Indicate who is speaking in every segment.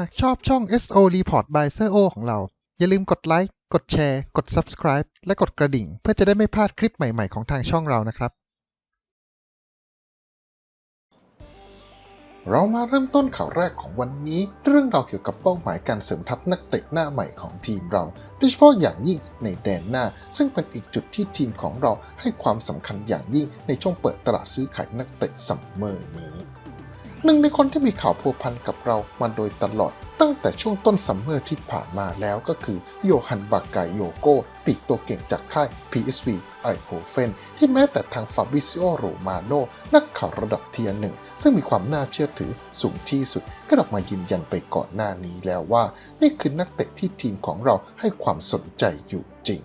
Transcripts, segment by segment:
Speaker 1: หากชอบช่อง SO Report by s โ o ของเรา อย่าลืมกดไลค์ กดแชร์ กด Subscribe และกดกระดิ่ง เพื่อจะได้ไม่พลาดคลิปใหม่ ๆ ของทางช่องเรานะครับ
Speaker 2: เรามาเริ่มต้นข่าวแรกของวันนี้ เรื่องราวเกี่ยวกับเป้าหมายการเสริมทัพนักเตะหน้าใหม่ของทีมเรา โดยเฉพาะอย่างยิ่งในแดนหน้า ซึ่งเป็นอีกจุดที่ทีมของเราให้ความสำคัญอย่างยิ่งในช่วงเปิดตลาดซื้อขายนักเตะซัมเมอร์นี้ หนึ่งในคนที่มีข่าวพัวพันกับเรามาโดยตลอด ตั้งแต่ช่วงต้นซัมเมอร์ที่ผ่านมาแล้วก็คือโยฮันบากายโยโกปีกตัวเก่งจากค่าย PSV ไอโฮเฟนที่แม้แต่ทางฟาบิซิโอโรมาโนนักข่าวระดับเทียร์หนึ่ง ซึ่งมีความน่าเชื่อถือสูงที่สุด ก็ออกมายืนยันไปก่อนหน้านี้แล้วว่า นี่คือนักเตะที่ทีมของเราให้ความสนใจอยู่จริง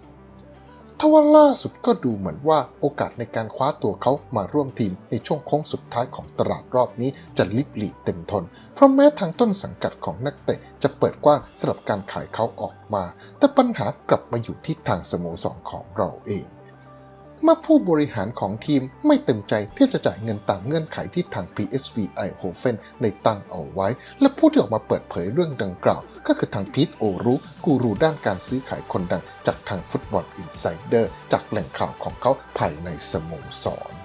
Speaker 2: ทว่าล่าสุดก็ดูเหมือนว่าโอกาสในการคว้าตัวเขามาร่วมทีมในช่วงโค้งสุดท้ายของตลาดรอบนี้จะลิบหลีเต็มทน เพราะแม้ทางต้นสังกัดของนักเตะจะเปิดกว้างสำหรับการขายเขาออกมา แต่ปัญหากลับมาอยู่ที่ทางสโมสรของเราเอง เมื่อผู้บริหารของทีมไม่เต็มใจที่จะจ่ายเงินตามเงื่อนไขที่ทาง PSV Eindhoven ในตั้งเอาไว้ และผู้ที่ออกมาเปิดเผยเรื่องดังกล่าว ก็คือทางพีทโอรุกูรูด้านการซื้อขายคนดังจากทางฟุตบอลอินไซเดอร์จากแหล่งข่าวของเขาภายในสโมสร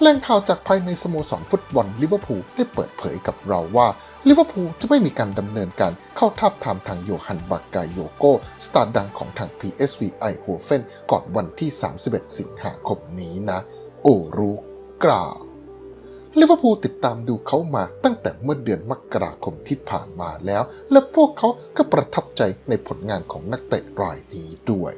Speaker 2: แหล่งข่าวจากภายในสโมสรฟุตบอลลิเวอร์พูลได้เปิดเผยกับเราว่าลิเวอร์พูลจะไม่มีการดำเนินการเข้าทับทามทางโยฮันบากายโยโกสตาร์ดังของทาง PSV Eindhoven ก่อนวันที่ 31 สิงหาคมนี้นะ โอรูกล่าวลิเวอร์พูลติดตามดูเขามาตั้งแต่เมื่อเดือนมกราคมที่ผ่านมาแล้ว และพวกเขาก็ประทับใจในผลงานของนักเตะรายนี้ด้วย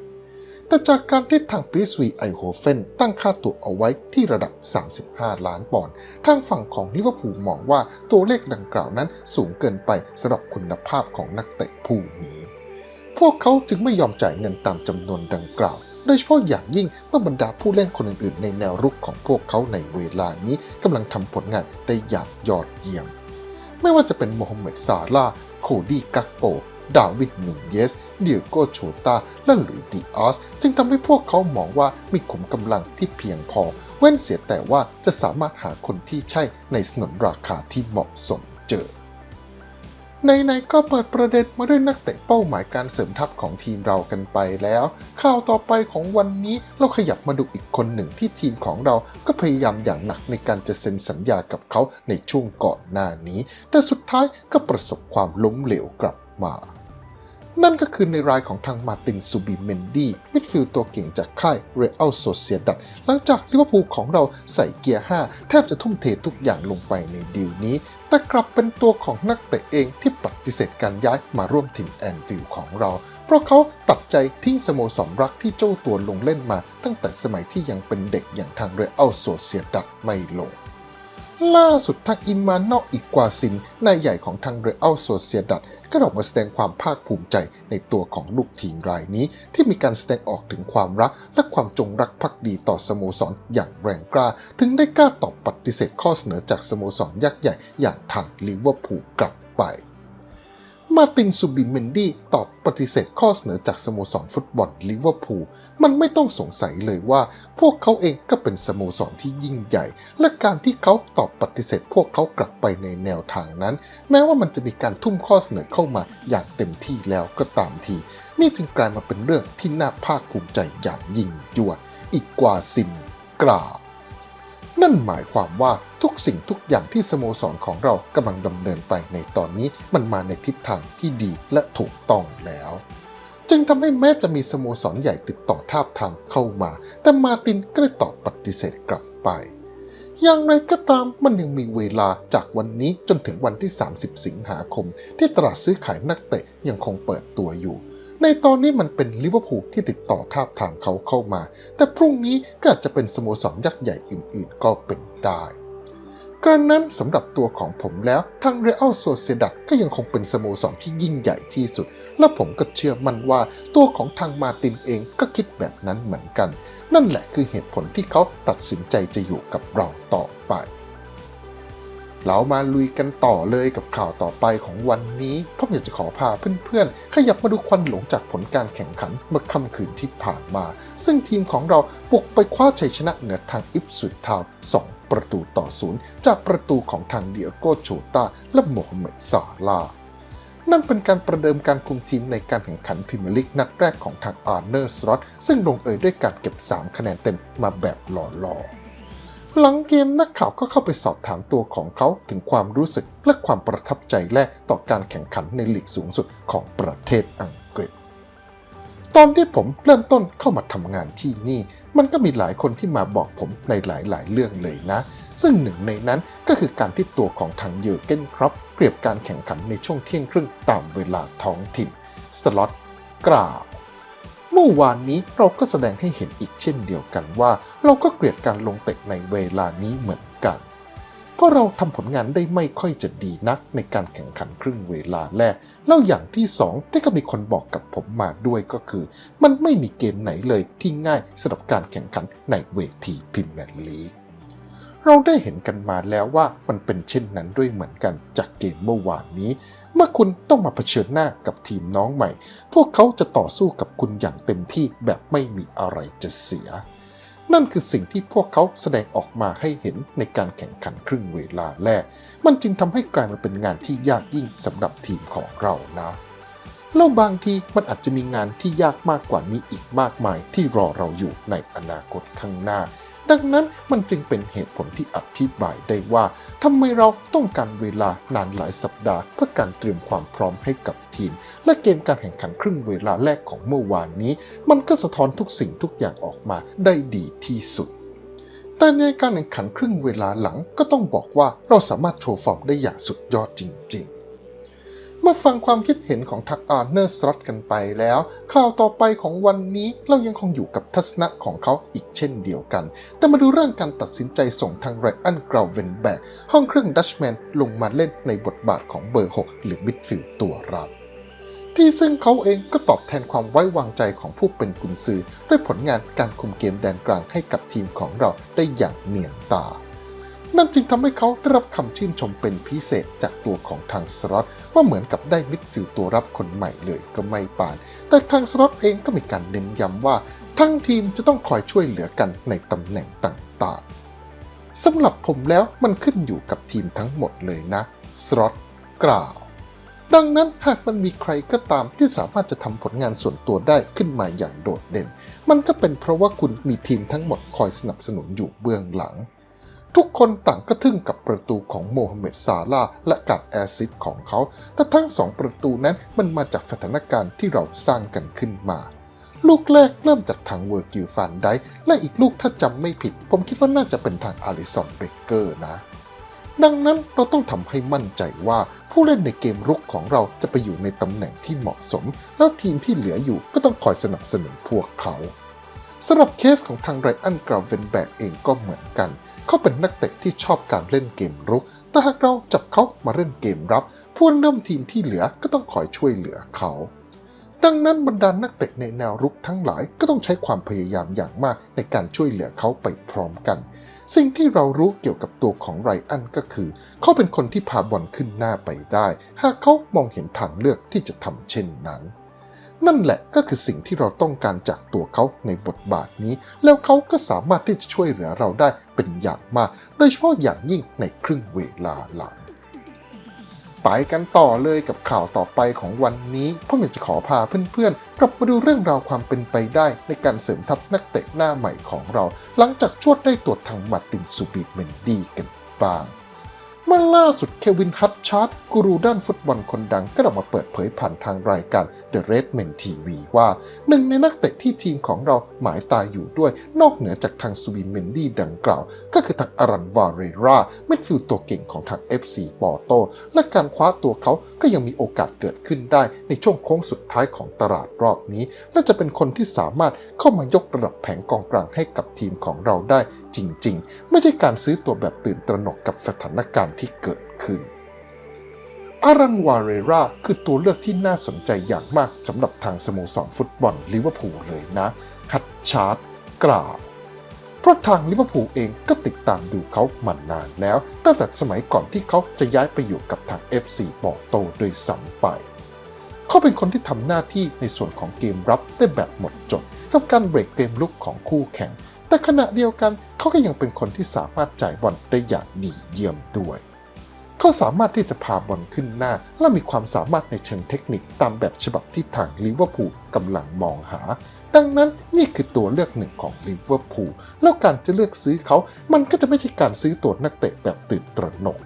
Speaker 2: แต่จากการที่ทาง PSV Eindhoven ตั้งค่าตัวเอาไว้ที่ระดับ 35 ล้านปอนด์ ทางฝั่งของลิเวอร์พูลมองว่าตัวเลขดังกล่าวนั้นสูงเกินไปสำหรับคุณภาพของนักเตะผู้นี้ พวกเขาจึงไม่ยอมจ่ายเงินตามจำนวนดังกล่าว โดยเฉพาะอย่างยิ่งเมื่อบรรดาผู้เล่นคนอื่นๆ ในแนวรุกของพวกเขาในเวลานี้กำลังทำผลงานได้อย่างยอดเยี่ยม ไม่ว่าจะเป็นโมฮัมเหม็ดซาลาโคดี้กักโป ดาวิดนูนเยส เดียโกโชตา และหลุยดิออส จึงทำให้พวกเขามองว่ามีขุมกำลังที่เพียงพอ เว้นเสียแต่ว่าจะสามารถหาคนที่ใช่ในสนนราคาที่เหมาะสมเจอในๆก็เปิดประเด็นมาด้วยนักเตะเป้าหมายการเสริมทัพของทีมเรากันไปแล้ว ข่าวต่อไปของวันนี้เราขยับมาดูอีกคนหนึ่งที่ทีมของเราก็พยายามอย่างหนักในการจะเซ็นสัญญากับเขาในช่วงก่อนหน้านี้ แต่สุดท้ายก็ประสบความล้มเหลวกลับมา นั่นก็คือในรายของทางมาตินซูบิเมนดี้มิดฟิลด์ตัวเก่งจากค่ายเรอัลโซเซียดัดหลังจากลิเวอร์พูลของเราใส่เกียร์ 5 แทบจะทุ่มเททุกอย่างลงไปในดีลนี้ แต่กลับเป็นตัวของนักเตะเองที่ปฏิเสธการย้ายมาร่วมทีมแอนฟิลด์ของเรา เพราะเขาตัดใจทิ้งสโมสรรักที่เจ้าตัวลงเล่นมา ตั้งแต่สมัยที่ยังเป็นเด็กอย่างทางเรอัลโซเซียดัดไม่ลง ล่าสุดทางอิมานนอกอีกกวาซินนายใหญ่ของทางเรอัลโซเซียดัดก็ออกมาแสดงความภาคภูมิใจในตัวของลูกทีมรายนี้ ที่มีการแสดงออกถึงความรัก และความจงรักภักดีต่อสโมสรอย่างแรงกล้า ถึงได้กล้าตอบปฏิเสธข้อเสนอจากสโมสรยักษ์ใหญ่อย่างทางลิเวอร์พูลกลับไป มาตินซูบิเมนดี้ตอบปฏิเสธข้อเสนอจากสโมสรฟุตบอลลิเวอร์พูล มันไม่ต้องสงสัยเลยว่า พวกเขาเองก็เป็นสโมสรที่ยิ่งใหญ่ และการที่เขาตอบปฏิเสธพวกเขากลับไปในแนวทางนั้น แม้ว่ามันจะมีการทุ่มข้อเสนอเข้ามาอย่างเต็มที่แล้วก็ตามที นี่จึงกลายมาเป็นเรื่องที่น่าภาคภูมิใจอย่างยิ่งยวดอีกกว่าสินกล่าว นั่นหมายความว่าทุกสิ่งทุกอย่างที่สโมสรของเรากำลังดำเนินไปในตอนนี้มันมาในทิศทางที่ดีและถูกต้องแล้ว จึงทำให้แม้จะมีสโมสรใหญ่ติดต่อทาบทามเข้ามา แต่มาตินก็ได้ตอบปฏิเสธกลับไป อย่างไรก็ตามมันยังมีเวลาจากวันนี้จนถึงวันที่ 30 สิงหาคม ที่ตลาดซื้อขายนักเตะยังคงเปิดตัวอยู่ ในตอนนี้มันเป็นลิเวอร์พูลที่ติดต่อทาบทามเขาเข้ามา แต่พรุ่งนี้ก็อาจจะเป็นสโมสรยักษ์ใหญ่อื่นๆ ก็เป็นได้การนั้นสำหรับตัวของผมแล้วทางเรอัลโซเซดัดก็ยังคงเป็นสโมสรที่ยิ่งใหญ่ที่สุด และผมก็เชื่อมั่นว่าตัวของทางมาตินเองก็คิดแบบนั้นเหมือนกัน นั่นแหละคือเหตุผลที่เขาตัดสินใจจะอยู่กับเราต่อไป เรามาลุยกันต่อเลยกับข่าวต่อไปของวันนี้ผมอยากจะขอพาเพื่อนๆ ขยับมาดูควันหลงจากผลการแข่งขันเมื่อค่ำคืนที่ผ่านมา ซึ่งทีมของเราบุกไปคว้าชัยชนะเหนือทางอิปสวิทาวน์2ประตูต่อศูนย์จากประตูของทางเดียโกโชตาและโมฮัมเหม็ดซาลานั่นเป็นการประเดิมการคุมทีมในการแข่งขันพรีเมียร์ลีกนัดแรกของทางอาร์เนอร์สล็อตซึ่งลงเอยด้วยการเก็บ 3 คะแนนเต็มมาแบบหล่อๆ หลังเกมนักข่าวก็เข้าไปสอบถามตัวของเขาถึงความรู้สึกและความประทับใจแรกต่อการแข่งขันในลีกสูงสุดของประเทศอังกฤษ ตอนที่ผมเริ่มต้นเข้ามาทำงานที่นี่ มันก็มีหลายคนที่มาบอกผมในหลายๆ เรื่องเลยนะ ซึ่งหนึ่งในนั้นก็คือการที่ตัวของทางเยอร์เกนครับเปรียบการแข่งขันในช่วงเที่ยงครึ่งตามเวลาท้องถิ่นสล็อตกล่าวเมื่อวานนี้เราก็แสดงให้เห็นอีกเช่นเดียวกันว่า เราก็เกลียดการลงเตะในเวลานี้เหมือนกัน เพราะเราทำผลงานได้ไม่ค่อยจะดีนักในการแข่งขันครึ่งเวลาแรก แล้วอย่างที่สองที่ก็มีคนบอกกับผมมาด้วยก็คือ มันไม่มีเกมไหนเลยที่ง่ายสำหรับการแข่งขันในเวทีพรีเมียร์ลีกเราได้เห็นกันมาแล้วว่ามันเป็นเช่นนั้นด้วยเหมือนกันจากเกมเมื่อวานนี้ มื่อคุณต้องมาเผชิญหน้ากับทีมน้องใหม่ พวกเขาจะต่อสู้กับคุณอย่างเต็มที่แบบไม่มีอะไรจะเสีย นั่นคือสิ่งที่พวกเขาแสดงออกมาให้เห็นในการแข่งขันครึ่งเวลาแรก มันจึงทำให้กลายมาเป็นงานที่ยากยิ่งสำหรับทีมของเรานะแล้วบางทีมันอาจจะมีงานที่ยากมากกว่านี้อีกมากมายที่รอเราอยู่ในอนาคตข้างหน้า ดังนั้นมันจึงเป็นเหตุผลที่อธิบายได้ว่าทำไมเราต้องการเวลานานหลายสัปดาห์ เพื่อการเตรียมความพร้อมให้กับทีม และเกมการแข่งขันครึ่งเวลาแรกของเมื่อวานนี้ มันก็สะท้อนทุกสิ่งทุกอย่างออกมาได้ดีที่สุดแต่ในการแข่งขันครึ่งเวลาหลังก็ต้องบอกว่าเราสามารถโชว์ฟอร์มได้อย่างสุดยอดจริง ๆ เมื่อฟังความคิดเห็นของทักอาร์เนอร์สล็อตกันไปแล้ว ข่าวต่อไปของวันนี้เรายังคงอยู่กับทัศนะของเขาอีกเช่นเดียวกัน แต่มาดูเรื่องการตัดสินใจส่งทางไรอันกราวเวนแบกห้องเครื่องดัชแมนลงมาเล่นในบทบาทของเบอร์ 6 หรือมิดฟิลด์ตัวรับที่ซึ่งเขาเองก็ตอบแทนความไว้วางใจของผู้เป็นกุนซือ ด้วยผลงานการคุมเกมแดนกลางให้กับทีมของเราได้อย่างเนียนตา นั่นจึงทำให้เขาได้รับคำชื่นชมเป็นพิเศษจากตัวของทางสล็อตว่าเหมือนกับได้มิดฟิลตัวรับคนใหม่เลยก็ไม่ปาน แต่ทางสล็อตเองก็มีการเน้นย้ำว่า ทั้งทีมจะต้องคอยช่วยเหลือกันในตำแหน่งต่างๆสำหรับผมแล้วมันขึ้นอยู่กับทีมทั้งหมดเลยนะสล็อตกล่าวดังนั้นหากมันมีใครก็ตามที่สามารถจะทำผลงานส่วนตัวได้ขึ้นมาอย่างโดดเด่น มันก็เป็นเพราะว่าคุณมีทีมทั้งหมดคอยสนับสนุนอยู่เบื้องหลัง ทุกคนต่างก็ทึ่งกับประตูของโมฮัมเหม็ดซาลาและการแอซิสต์ของเขา แต่ทั้งสองประตูนั้นมันมาจากสถานการณ์ที่เราสร้างกันขึ้นมา ลูกแรกเริ่มจากทางเวอร์กิลฟานไดและอีกลูกถ้าจำไม่ผิด ผมคิดว่าน่าจะเป็นทางอาริสันเบเกอร์นะ ดังนั้นเราต้องทำให้มั่นใจว่าผู้เล่นในเกมรุกของเราจะไปอยู่ในตำแหน่งที่เหมาะสม แล้วทีมที่เหลืออยู่ก็ต้องคอยสนับสนุนพวกเขา สำหรับเคสของทางไรอันกราวเวนแบกเองก็เหมือนกัน เขาเป็นนักเตะที่ชอบการเล่นเกมรุก แต่หากเราจับเขามาเล่นเกมรับ ผู้เล่นทีมที่เหลือก็ต้องคอยช่วยเหลือเขา ดังนั้นบรรดานักเตะในแนวรุกทั้งหลายก็ต้องใช้ความพยายามอย่างมากในการช่วยเหลือเขาไปพร้อมกัน สิ่งที่เรารู้เกี่ยวกับตัวของไรอันก็คือ เขาเป็นคนที่พาบอลขึ้นหน้าไปได้ หากเขามองเห็นทางเลือกที่จะทำเช่นนั้น นั่นแหละก็คือสิ่งที่เราต้องการจากตัวเขาในบทบาทนี้ แล้วเขาก็สามารถที่จะช่วยเหลือเราได้เป็นอย่างมาก โดยเฉพาะอย่างยิ่งในครึ่งเวลาหลังไปกันต่อเลยกับข่าวต่อไปของวันนี้ผมอยากจะขอพาเพื่อนๆกลับมาดูเรื่องราวความเป็นไปได้ในการเสริมทัพนักเตะหน้าใหม่ของเรา หลังจากชวดได้ตรวจทางมาตินซูบิเมนดีกันบ้าง เมื่อล่าสุดเควินฮัตชาร์ดกูรูด้านฟุตบอลคนดังก็ออกมาเปิดเผยผ่านทางรายการ The Redmen TV ว่า หนึ่งในนักเตะที่ทีมของเราหมายตาอยู่ด้วยนอกเหนือจากทางซูบิเมนดี้ดังกล่าว ก็คือทางอารันวาเรราเมดฟิลตัวเก่งของทาง FC ปอโต และการคว้าตัวเขาก็ยังมีโอกาสเกิดขึ้นได้ในช่วงโค้งสุดท้ายของตลาดรอบนี้และจะเป็นคนที่สามารถเข้ามายกระดับแผงกองกลางให้กับทีมของเราได้จริง ๆ ไม่ใช่การซื้อตัวแบบตื่นตระหนกกับสถานการณ์ที่เกิดขึ้นอารันวาเรราคือตัวเลือกที่น่าสนใจอย่างมากสำหรับทางสโมสรฟุตบอลลิเวอร์พูลเลยนะ ฮัตชาร์ดกล่าวเพราะทางลิเวอร์พูลเองก็ติดตามดูเขามานานแล้ว ตั้งแต่สมัยก่อนที่เขาจะย้ายไปอยู่กับทาง FC ปอร์โตโดยซ้ำไป เขาเป็นคนที่ทำหน้าที่ในส่วนของเกมรับได้แบบหมดจดกับการเบรกเกมลุกของคู่แข่ง แต่ขณะเดียวกัน เขาก็ยังเป็นคนที่สามารถจ่ายบอลได้อย่างดีเยี่ยมด้วย เขาสามารถที่จะพาบอลขึ้นหน้า และมีความสามารถในเชิงเทคนิคตามแบบฉบับที่ทางลิเวอร์พูลกำลังมองหา ดังนั้นนี่คือตัวเลือกหนึ่งของลิเวอร์พูลแล้วการจะเลือกซื้อเขา มันก็จะไม่ใช่การซื้อตัวนักเตะแบบตื่นตระหนก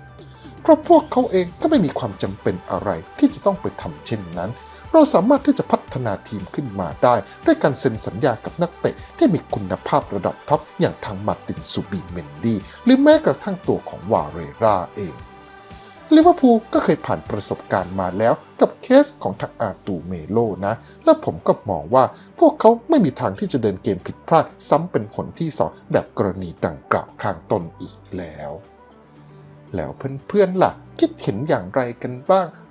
Speaker 2: เพราะพวกเขาเองก็ไม่มีความจำเป็นอะไรที่จะต้องไปทำเช่นนั้น เราสามารถที่จะพัฒนาทีมขึ้นมาได้ ด้วยการเซ็นสัญญากับนักเตะที่มีคุณภาพระดับท็อปอย่างทางมาร์ตินซูบิเมนดี หรือแม้กระทั่งตัวของวาเรราเองลิเวอร์พูลก็เคยผ่านประสบการณ์มาแล้วกับเคสของทางอาตูเมโลนะ และผมก็มองว่าพวกเขาไม่มีทางที่จะเดินเกมผิดพลาดซ้ำเป็นผลที่สองแบบกรณีดังกล่าวข้างต้นอีกแล้ว แล้วเพื่อนๆล่ะ คิดเห็นอย่างไรกันบ้าง